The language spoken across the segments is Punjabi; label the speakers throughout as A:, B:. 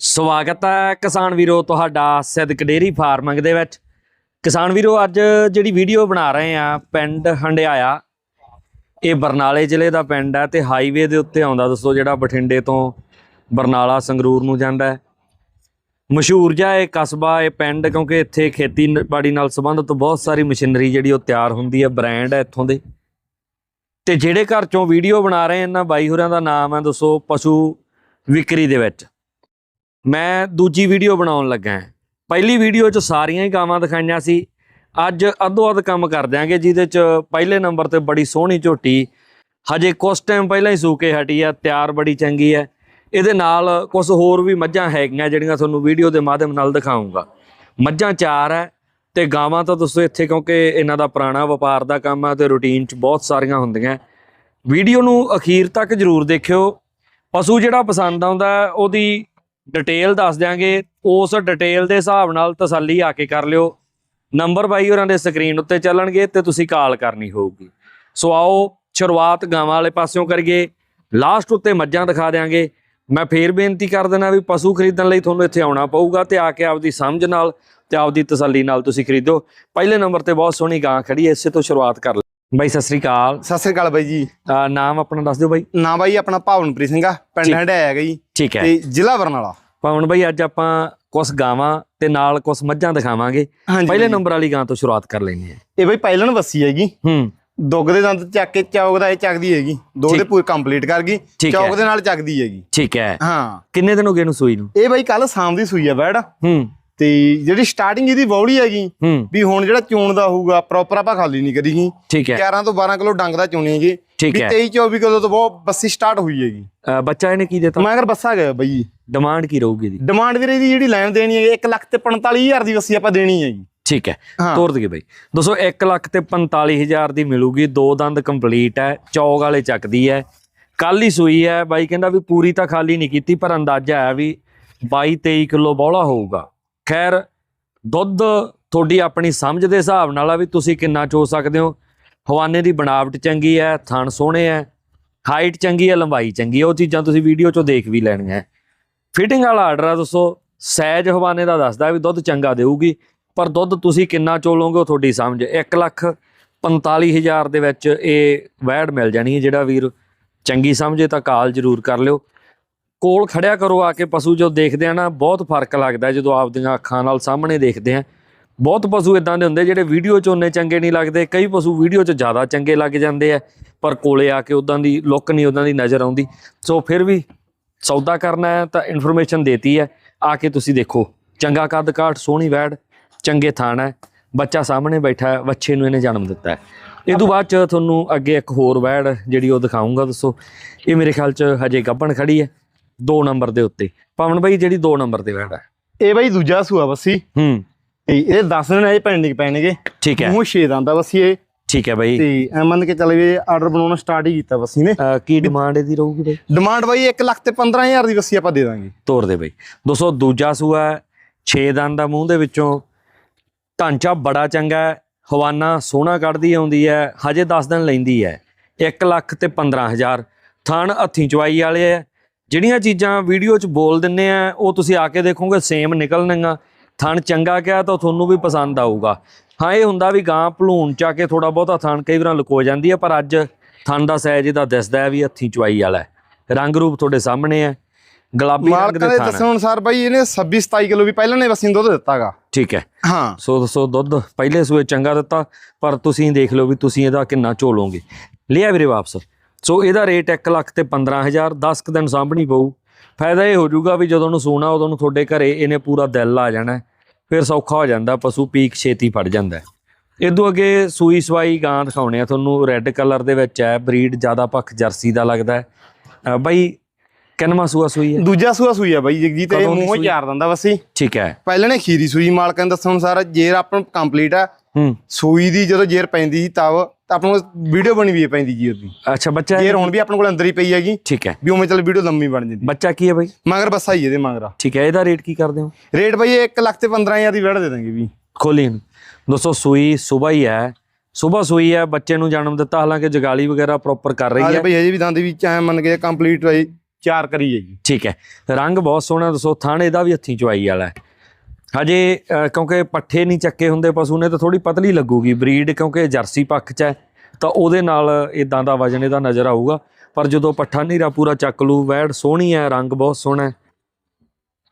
A: ਸਵਾਗਤ ਹੈ ਕਿਸਾਨ ਵੀਰੋ ਤੁਹਾਡਾ ਸਿੱਧਕ ਡੇਰੀ ਫਾਰਮਿੰਗ ਦੇ ਵਿੱਚ। ਕਿਸਾਨ ਵੀਰੋ, ਅੱਜ ਜਿਹੜੀ ਵੀਡੀਓ ਬਣਾ ਰਹੇ ਆ ਪਿੰਡ ਹੰਡਿਆਇਆ। ਇਹ ਬਰਨਾਲੇ ਜ਼ਿਲ੍ਹੇ ਦਾ ਪਿੰਡ ਹੈ ਤੇ ਹਾਈਵੇ ਦੇ ਉੱਤੇ ਆਉਂਦਾ। ਦੋਸਤੋ ਜਿਹੜਾ ਬਠਿੰਡੇ ਤੋਂ ਬਰਨਾਲਾ, ਸੰਗਰੂਰ ਨੂੰ ਜਾਂਦਾ ਹੈ। ਮਸ਼ਹੂਰ ਜਿਹਾ ਇਹ ਕਸਬਾ, ਇਹ ਪਿੰਡ, ਕਿਉਂਕਿ ਇੱਥੇ ਖੇਤੀਬਾੜੀ ਨਾਲ ਸੰਬੰਧਿਤ ਬਹੁਤ ਸਾਰੀ ਮਸ਼ੀਨਰੀ ਜਿਹੜੀ ਉਹ ਤਿਆਰ ਹੁੰਦੀ ਹੈ, ਬ੍ਰਾਂਡ ਹੈ ਇੱਥੋਂ ਦੇ। ਤੇ ਜਿਹੜੇ ਘਰ ਚੋਂ ਵੀਡੀਓ ਬਣਾ ਰਹੇ ਇਹਨਾਂ ਬਾਈ ਹੋਰਾਂ ਦਾ ਨਾਮ ਹੈ, ਦੱਸੋ, ਪਸ਼ੂ ਵਿਕਰੀ ਦੇ ਵਿੱਚ। ਮੈਂ ਦੂਜੀ ਵੀਡੀਓ ਬਣਾਉਣ ਲੱਗਾ ਹਾਂ। ਪਹਿਲੀ ਵੀਡੀਓ 'ਚ ਸਾਰੀਆਂ ਹੀ ਗਾਵਾਂ ਦਿਖਾਈਆਂ ਸੀ। ਅੱਜ ਅੱਧੋ ਅੱਧ ਕੰਮ ਕਰ ਦਿਆਂਗੇ, ਜਿਹਦੇ 'ਚ ਪਹਿਲੇ ਨੰਬਰ ਤੇ ਬੜੀ ਸੋਹਣੀ ਝੋਟੀ, ਹਜੇ ਕੁਝ ਟਾਈਮ ਪਹਿਲਾਂ ਹੀ ਸੂਕੇ ਹਟੀ ਆ, ਤਿਆਰ ਬੜੀ ਚੰਗੀ ਹੈ ਇਹਦੇ ਨਾਲ ਕੁਝ ਹੋਰ ਵੀ ਮੱਝਾਂ ਹੈਗੀਆਂ ਜਿਹੜੀਆਂ ਤੁਹਾਨੂੰ ਵੀਡੀਓ ਦੇ ਮਾਧਿਅਮ ਨਾਲ ਦਿਖਾਉਂਗਾ ਮੱਝਾਂ ਚਾਰ ਹੈ ਤੇ ਗਾਵਾਂ ਤਾਂ ਦੱਸੋ ਇੱਥੇ ਕਿਉਂਕਿ ਇਹਨਾਂ ਦਾ ਪੁਰਾਣਾ ਵਪਾਰ ਦਾ ਕੰਮ ਆ ਤੇ ਰੁਟੀਨ 'ਚ ਬਹੁਤ ਸਾਰੀਆਂ ਹੁੰਦੀਆਂ। ਵੀਡੀਓ ਨੂੰ ਅਖੀਰ ਤੱਕ ਜਰੂਰ ਦੇਖਿਓ। ਪਸ਼ੂ ਜਿਹੜਾ ਪਸੰਦ ਆਉਂਦਾ, ਉਹਦੀ ਡਿਟੇਲ ਦੱਸ ਦਿਆਂਗੇ ਉਸ ਡਿਟੇਲ ਦੇ ਹਿਸਾਬ ਨਾਲ ਤਸੱਲੀ ਆ ਕੇ ਕਰ ਲਿਓ। ਨੰਬਰ ਬਾਈ ਹੋਰਾਂ ਦੇ ਸਕਰੀਨ ਉੱਤੇ ਚੱਲਣਗੇ ਤੇ ਤੁਸੀਂ ਕਾਲ ਕਰਨੀ ਹੋਊਗੀ। ਸੋ ਆਓ ਸ਼ੁਰੂਆਤ ਗਾਵਾਂ ਵਾਲੇ ਪਾਸਿਓਂ ਕਰੀਏ। ਲਾਸਟ ਉੱਤੇ ਮੱਝਾਂ ਦਿਖਾ ਦਿਆਂਗੇ। ਮੈਂ ਫੇਰ ਬੇਨਤੀ ਕਰ ਦੇਣਾ ਵੀ ਪਸ਼ੂ ਖਰੀਦਣ ਲਈ ਤੁਹਾਨੂੰ ਇੱਥੇ ਆਉਣਾ ਪਊਗਾ ਤੇ ਆ ਕੇ ਆਪਦੀ ਸਮਝ ਨਾਲ ਤੇ ਆਪਦੀ ਤਸੱਲੀ ਨਾਲ ਤੁਸੀਂ ਖਰੀਦੋ। ਪਹਿਲੇ ਨੰਬਰ ਤੇ ਬਹੁਤ ਸੋਹਣੀ ਗਾਂ ਖੜੀ ਹੈ ਇਸੇ ਤੋਂ ਸ਼ੁਰੂਆਤ ਕਰ ਲਈ ਬਾਈ ਸਤਿ ਸ੍ਰੀ ਅਕਾਲ।
B: ਸਤਿ ਸ੍ਰੀ ਅਕਾਲ ਬਾਈ ਜੀ।
A: ਨਾਮ ਆਪਣਾ ਦੱਸ ਦਿਓ ਬਾਈ।
B: ਨਾਂ ਬਾਈ ਆਪਣਾ ਭਾਵਨਪ੍ਰੀਤ ਸਿੰਘ ਆ ਪਿੰਡ
A: ਠੀਕ।
B: ਹੰਡਾਇਆ ਹੈਗਾ ਜੀ।
A: ਠੀਕ ਹੈ।
B: ਤੇ ਜ਼ਿਲ੍ਹਾ ਬਰਨਾਲਾ।
A: ਪਵਨ ਬਾਈ ਅੱਜ ਆਪਾਂ ਕੁਝ ਗਾਵਾਂ ਤੇ ਨਾਲ ਕੁਝ ਮੱਝਾਂ ਦਿਖਾਵਾਂਗੇ। ਪਹਿਲੇ। ਨੰਬਰ ਵਾਲੀ ਗਾਂ ਤੋਂ ਸ਼ੁਰੂਆਤ ਕਰ ਲੈਂਦੇ ਹਾਂ।
B: ਇਹ ਬਾਈ ਪਹਿਲਣ ਵੱਸੀ ਹੈਗੀ।
A: ਹੂੰ।
B: ਦੁੱਗ ਦੇ ਦੰਦ ਚੱਕ ਕੇ ਚੌਕ ਦਾ ਇਹ ਚੱਕਦੀ ਹੈਗੀ। ਦੋ। ਦੇ ਪੂਰੇ ਕੰਪਲੀਟ ਕਰ ਗਈ।
A: ਹੈ।
B: ਚੌਕ ਦੇ ਨਾਲ ਚੱਕਦੀ ਹੈਗੀ।
A: ਠੀਕ ਹੈ।
B: ਹਾਂ।
A: ਕਿੰਨੇ ਦਿਨ ਹੋ ਗਏ ਇਹਨੂੰ ਸੂਈ ਨੂੰ?
B: ਇਹ ਬਾਈ ਕੱਲ ਸ਼ਾਮ ਦੀ ਸੂਈ ਆ ਬੈੜ
A: ਹੂੰ।
B: ਤੇ ਜਿਹੜੀ ਸਟਾਰਟਿੰਗ ਇਹਦੀ ਬੌਲੀ ਹੈਗੀ ਵੀ ਹੁਣ ਜਿਹੜਾ ਚੂਣ ਦਾ ਹੋਊਗਾ ਪ੍ਰੋਪਰ ਆਪਾਂ ਖਾਲੀ ਨਹੀਂ ਕਰੀਗੀ
A: ਠੀਕ ਹੈ।
B: 11 ਤੋਂ 12 ਕਿਲੋ ਡੰਗ ਦਾ ਚੂਣੀ ਹੈਗੀ
A: ਠੀਕ
B: ਵੀ
A: ਹੈ।
B: 23 24 ਕਿਲੋ ਤੋਂ ਬਹੁਤ ਬੱਸੀ ਸਟਾਰਟ ਹੋਈ ਹੈਗੀ।
A: ਬੱਚਾ ਇਹਨੇ ਕੀ ਦਿੱਤਾ?
B: ਮੈਂ ਅਗਰ ਬੱਸਾ ਗਿਆ ਬਾਈ
A: ਡਿਮਾਂਡ ਕੀ ਰਹੂਗੀ ਇਹਦੀ?
B: ਡਿਮਾਂਡ ਵੀਰੇ ਦੀ ਜਿਹੜੀ ਲੈਣ ਦੇਣੀ ਹੈ 1 ਲੱਖ ਤੇ 45000 ਦੀ ਬੱਸੀ ਆਪਾਂ ਦੇਣੀ ਹੈਗੀ।
A: ਠੀਕ ਹੈ।
B: ਹਾਂ।
A: ਤੋਰ ਦਈਏ ਬਾਈ। ਦੋਸਤੋ 1 ਲੱਖ ਤੇ 45000 ਦੀ ਮਿਲੂਗੀ। ਦੋ ਦੰਦ ਕੰਪਲੀਟ ਹੈ। ਚੌਗ ਵਾਲੇ ਚੱਕਦੀ ਹੈ। ਕੱਲ ਹੀ ਸੂਈ ਹੈ। ਬਾਈ ਕਹਿੰਦਾ ਵੀ ਪੂਰੀ ਤਾਂ ਖਾਲੀ ਨਹੀਂ ਕੀਤੀ ਪਰ ਅੰਦਾਜ਼ਾ ਹੈ ਵੀ 22 23 ਕਿਲੋ ਬੌਲਾ ਹੋਊਗਾ। ਖੈਰ, ਦੁੱਧ ਤੁਹਾਡੀ ਆਪਣੀ ਸਮਝ ਦੇ ਹਿਸਾਬ ਨਾਲ ਆ ਵੀ ਤੁਸੀਂ ਕਿੰਨਾ ਚੋ ਸਕਦੇ ਹੋ। ਹਵਾਨੇ ਦੀ ਬਣਾਵਟ ਚੰਗੀ ਹੈ, ਥਣ ਸੋਹਣੇ ਹੈ, ਹਾਈਟ ਚੰਗੀ ਹੈ, ਲੰਬਾਈ ਚੰਗੀ ਹੈ, ਉਹ ਚੀਜ਼ਾਂ ਤੁਸੀਂ ਵੀਡੀਓ ਚੋਂ ਦੇਖ ਵੀ ਲੈਣੀਆਂ। ਫਿਟਿੰਗ ਵਾਲਾ ਆਰਡਰ ਆ ਦੱਸੋ, ਸਹਿਜ ਹਵਾਨੇ ਦਾ ਦੱਸਦਾ ਵੀ ਦੁੱਧ ਚੰਗਾ ਦੇਊਗੀ, ਪਰ ਦੁੱਧ ਤੁਸੀਂ ਕਿੰਨਾ ਚੋ ਚੋਲੋਗੇ ਉਹ ਤੁਹਾਡੀ ਸਮਝ। 1 ਲੱਖ 45000 ਦੇ ਵਿੱਚ ਇਹ ਵੈੜ ਮਿਲ ਜਾਣੀ ਹੈ, ਜਿਹੜਾ ਵੀਰ ਚੰਗੀ ਸਮਝੇ ਤਾਂ ਕਾਲ ਜ਼ਰੂਰ ਕਰ ਲਿਓ। ਕੋਲ ਖੜਿਆ ਕਰੋ ਆ ਕੇ ਪਸ਼ੂ ਜੋ ਦੇਖਦੇ ਆ ਨਾ, ਬਹੁਤ ਫ਼ਰਕ ਲੱਗਦਾ ਜਦੋਂ ਆਪਦੀਆਂ ਅੱਖਾਂ ਨਾਲ ਸਾਹਮਣੇ ਦੇਖਦੇ ਆ। ਬਹੁਤ ਪਸ਼ੂ ਇਦਾਂ ਦੇ ਹੁੰਦੇ ਜਿਹੜੇ ਵੀਡੀਓ 'ਚ ਉਨੇ ਚੰਗੇ ਨਹੀਂ ਲੱਗਦੇ, ਕਈ ਪਸ਼ੂ ਵੀਡੀਓ 'ਚ ਜ਼ਿਆਦਾ ਚੰਗੇ ਲੱਗ ਜਾਂਦੇ ਆ, ਪਰ ਕੋਲੇ ਆ ਕੇ ਉਦਾਂ ਦੀ ਲੁੱਕ ਨਹੀਂ ਉਦਾਂ ਦੀ ਨਜ਼ਰ ਆਉਂਦੀ। ਸੋ ਫਿਰ ਵੀ ਸੌਦਾ ਕਰਨਾ ਹੈ ਤਾਂ ਇਨਫੋਰਮੇਸ਼ਨ ਦੇਤੀ ਹੈ, ਆ ਕੇ ਤੁਸੀਂ ਦੇਖੋ। ਚੰਗਾ ਕੱਦ ਕਾਠ, ਸੋਹਣੀ ਵੈੜ, ਚੰਗੇ ਥਾਣ ਹੈ, ਬੱਚਾ ਸਾਹਮਣੇ ਬੈਠਾ ਹੈ, ਵੱਛੇ ਨੂੰ ਇਹਨੇ ਜਨਮ ਦਿੱਤਾ ਹੈ। ਇਹ ਤੋਂ ਬਾਅਦ ਚ ਤੁਹਾਨੂੰ ਅੱਗੇ ਇੱਕ ਹੋਰ ਵੈੜ ਜਿਹੜੀ ਉਹ ਦਿਖਾਉਂਗਾ ਦੱਸੋ। ਇਹ ਮੇਰੇ ਖਿਆਲ ਚ ਹਜੇ ਗੱਭਣ ਖੜੀ ਹੈ। 2 ਨੰਬਰ ਦੇ ਉੱਤੇ। ਪਵਨ ਬਾਈ ਜਿਹੜੀ 2 ਨੰਬਰ ਤੇ ਵੈੜ ਹੈ।
B: ਇਹ ਬਾਈ ਦੂਜਾ ਸੂਆ ਬੱਸੀ।
A: ਹੂੰ।
B: ਤੇ ਇਹ 10 ਦਿਨ ਅਜੇ ਪੈਂਡਿੰਗ ਪੈਣਗੇ।
A: ਠੀਕ ਹੈ।
B: ਮੂੰਹ ਛੇ ਦੰਦਾ ਬੱਸੀ ਇਹ।
A: ਠੀਕ ਹੈ ਬਾਈ।
B: ਤੇ ਐ ਮੰਨ ਕੇ ਚੱਲ ਵੀ ਆਰਡਰ ਬਣਾਉਣਾ ਸਟਾਰਟ ਹੀ ਕੀਤਾ ਬੱਸੀ ਨੇ।
A: ਕੀ ਡਿਮਾਂਡ ਇਹਦੀ ਰਹੂਗੀ ਬਾਈ?
B: ਡਿਮਾਂਡ ਬਾਈ 1 ਲੱਖ ਤੇ 15000 ਦੀ ਬੱਸੀ ਆਪਾਂ ਦੇ ਦਾਂਗੇ।
A: ਤੋਰ ਦੇ ਬਾਈ। ਦੋਸਤੋ ਦੂਜਾ ਸੂਆ 6 ਦੰਦ ਦਾ ਮੂੰਹ ਦੇ ਵਿੱਚੋਂ। ਢਾਂਚਾ ਬੜਾ ਚੰਗਾ ਹੈ। ਹਵਾਨਾ ਸੋਹਣਾ ਕੱਢਦੀ ਆਉਂਦੀ ਹੈ। ਹਜੇ 10 ਦਿਨ ਲੈਂਦੀ ਹੈ। 1 ਲੱਖ ਤੇ 15000 ਥਣ ਹੱਥੀਂ ਚਵਾਈ ਵਾਲੇ ਹੈ। ਜਿਹੜੀਆਂ ਚੀਜ਼ਾਂ ਵੀਡੀਓ 'ਚ ਬੋਲ ਦਿੰਨੇ ਆ ਉਹ ਤੁਸੀਂ ਆ ਕੇ ਦੇਖੋਗੇ ਸੇਮ ਨਿਕਲਣਗੀਆਂ। ਥਣ ਚੰਗਾ ਕਿਹਾ ਤਾਂ ਤੁਹਾਨੂੰ ਵੀ ਪਸੰਦ ਆਊਗਾ। ਹਾਂ ਇਹ ਹੁੰਦਾ ਵੀ ਗਾਂ ਭਲੂਣ ਚਾ ਕੇ ਥੋੜਾ ਬਹੁਤਾ ਥਣ ਕਈ ਵਾਰਾਂ ਲੁਕੋ ਜਾਂਦੀ ਹੈ ਪਰ ਅੱਜ ਥਣ ਦਾ ਸਾਈਜ਼ ਇਹਦਾ ਦਿਸਦਾ ਹੈ ਵੀ ਹੱਥੀਂ ਚਵਾਈ ਵਾਲਾ ਹੈ। ਰੰਗ ਰੂਪ ਤੁਹਾਡੇ ਸਾਹਮਣੇ ਹੈ। ਗੁਲਾਬੀ ਰੰਗ ਦੇ ਥਣ।
B: ਦੱਸਣ ਅਨੁਸਾਰ ਬਾਈ ਇਹਨੇ 26 27 ਕਿਲੋ ਵੀ ਪਹਿਲਾਂ ਨੇ ਨੂੰ ਦੁੱਧ ਦਿੱਤਾਗਾ।
A: ਠੀਕ ਹੈ।
B: ਹਾਂ।
A: ਸੋ ਸੋ ਦੁੱਧ ਪਹਿਲੇ ਸੂਏ ਚੰਗਾ ਦਿੱਤਾ ਪਰ ਤੁਸੀਂ ਦੇਖ ਲਓ ਵੀ ਤੁਸੀਂ ਇਹਦਾ ਕਿੰਨਾ ਝੋਲੋਗੇ। ਲਿਆ ਵੀਰੇ ਵਾਪਸ। ਸੋ ਇਹਦਾ ਰੇਟ 1 ਲੱਖ ਤੇ 15000 10 ਕੁ ਦਿਨ ਸਾਂਭਣੀ ਪਊ। ਫਾਇਦਾ ਇਹ ਹੋ ਜਾਊਗਾ ਵੀ ਜਦੋਂ ਨੂੰ ਸੂਣਾ ਉਦੋਂ ਨੂੰ ਤੁਹਾਡੇ ਘਰੇ ਇਹਨੇ ਪੂਰਾ ਦਿਲ ਆ ਜਾਣਾ ਹੈ। ਫਿਰ ਸੌਖਾ ਹੋ ਜਾਂਦਾ ਪਸ਼ੂ ਪੀਕ ਛੇਤੀ ਫੜ ਜਾਂਦਾ ਹੈ। ਇਦੋਂ ਅੱਗੇ ਸੂਈ ਸਵਾਈ ਗਾਂ ਦਿਖਾਉਣੇ ਆ ਤੁਹਾਨੂੰ ਰੈੱਡ ਕਲਰ ਦੇ ਵਿੱਚ ਹੈ ਬਰੀਡ ਜ਼ਿਆਦਾ ਪੱਖ ਜਰਸੀ ਦਾ ਲੱਗਦਾ ਹੈ। ਬਾਈ ਕਿੰਨਵਾਂ ਸੂਆ ਸੂਈ ਹੈ?
B: ਦੂਜਾ ਸੂਆ ਸੂਈ ਆ ਬਾਈ ਜਗਜੀਤ ਇਹ ਮੂੰਹ? ਚਾਰ ਦੰਦਾ ਬੱਸੀ
A: ਠੀਕ ਹੈ।
B: ਪਹਿਲਾਂ ਨੇ ਖੀਰੀ ਸੂਈ ਮਾਲਕਾਂ ਦੇ ਦੱਸਣ ਅਨੁਸਾਰ ਜੇਰ ਆਪਣ ਕੰਪਲੀਟ ਆ।
A: ਹੂੰ।
B: ਸੂਈ ਦੀ ਜਦੋਂ ਜੇਰ ਪੈਂਦੀ ਸੀ ਤਬ ਤਾਂ ਆਪਾਂ ਨੂੰ ਵੀਡੀਓ ਬਣੀ ਵੀ ਹੈ ਪੈਂਦੀ ਜੀ ਉਹਦੀ।
A: ਅੱਛਾ ਬੱਚਾ
B: ਜੇਰ ਹੁਣ ਵੀ ਆਪਣੇ ਕੋਲ ਅੰਦਰ ਹੀ ਪਈ ਹੈਗੀ
A: ਠੀਕ ਹੈ।
B: ਵੀ ਉਵੇਂ ਚੱਲ ਵੀਡੀਓ ਲੰਮੀ ਬਣ ਜਾਂਦੀ।
A: ਬੱਚਾ ਕੀ ਹੈ ਬਾਈ?
B: ਮਗਰ ਬੱਸਾ ਹੀ ਇਹਦੇ ਮਗਰਾ।
A: ਠੀਕ ਹੈ ਇਹਦਾ ਰੇਟ ਕੀ ਕਰਦੇ ਹੋ?
B: ਰੇਟ ਬਾਈ 1 ਲੱਖ ਤੇ 15000 ਦੀ ਵੜ ਦੇ ਦਾਂਗੇ ਵੀ।
A: ਖੋਲੀ ਦੋਸਤੋ ਸੂਈ ਸਵੇਰ ਹੀ ਹੈ। ਸਵੇਰ ਸੂਈ ਹੈ ਬੱਚੇ ਨੂੰ ਜਨਮ ਦਿੱਤਾ ਹਾਲਾਂਕਿ ਜਗਾਲੀ ਵਗੈਰਾ ਪ੍ਰੋਪਰ ਕਰ ਰਹੀ ਹੈ।
B: ਭਾਈ ਹਜੇ ਵੀ ਦੰਦ ਵੀ ਚਾਹੇ ਮੰਨ ਕੇ ਕੰਪਲੀਟ ਹੋਈ ਚਾਰ ਕਰੀ ਹੈ ਜੀ
A: ਠੀਕ ਹੈ ਰੰਗ ਬਹੁਤ ਸੋਹਣਾ ਦੱਸੋ ਥਣ ਇਹਦਾ ਵੀ ਹੱਥੀਂ ਚਵਾਈ ਵਾਲਾ ਹੈ। ਹਜੇ ਕਿਉਂਕਿ ਪੱਠੇ ਨਹੀਂ ਚੱਕੇ ਹੁੰਦੇ ਪਸ਼ੂ ਨੇ ਤਾਂ ਥੋੜੀ ਪਤਲੀ ਲੱਗੂਗੀ ਬਰੀਡ, ਕਿਉਂਕਿ ਜਰਸੀ ਪੱਖ ਚ ਹੈ, ਤਾਂ ਉਹਦੇ ਨਾਲ ਇਦਾਂ ਦਾ ਵਜਨ ਇਹਦਾ ਨਜ਼ਰ ਆਊਗਾ। ਪਰ ਜਦੋਂ ਪੱਠਾ ਨੀਰਾ ਪੂਰਾ ਚੱਕ ਲੂ ਵੈੜ ਸੋਹਣੀ ਹੈ, ਰੰਗ ਬਹੁਤ ਸੋਹਣਾ ਹੈ।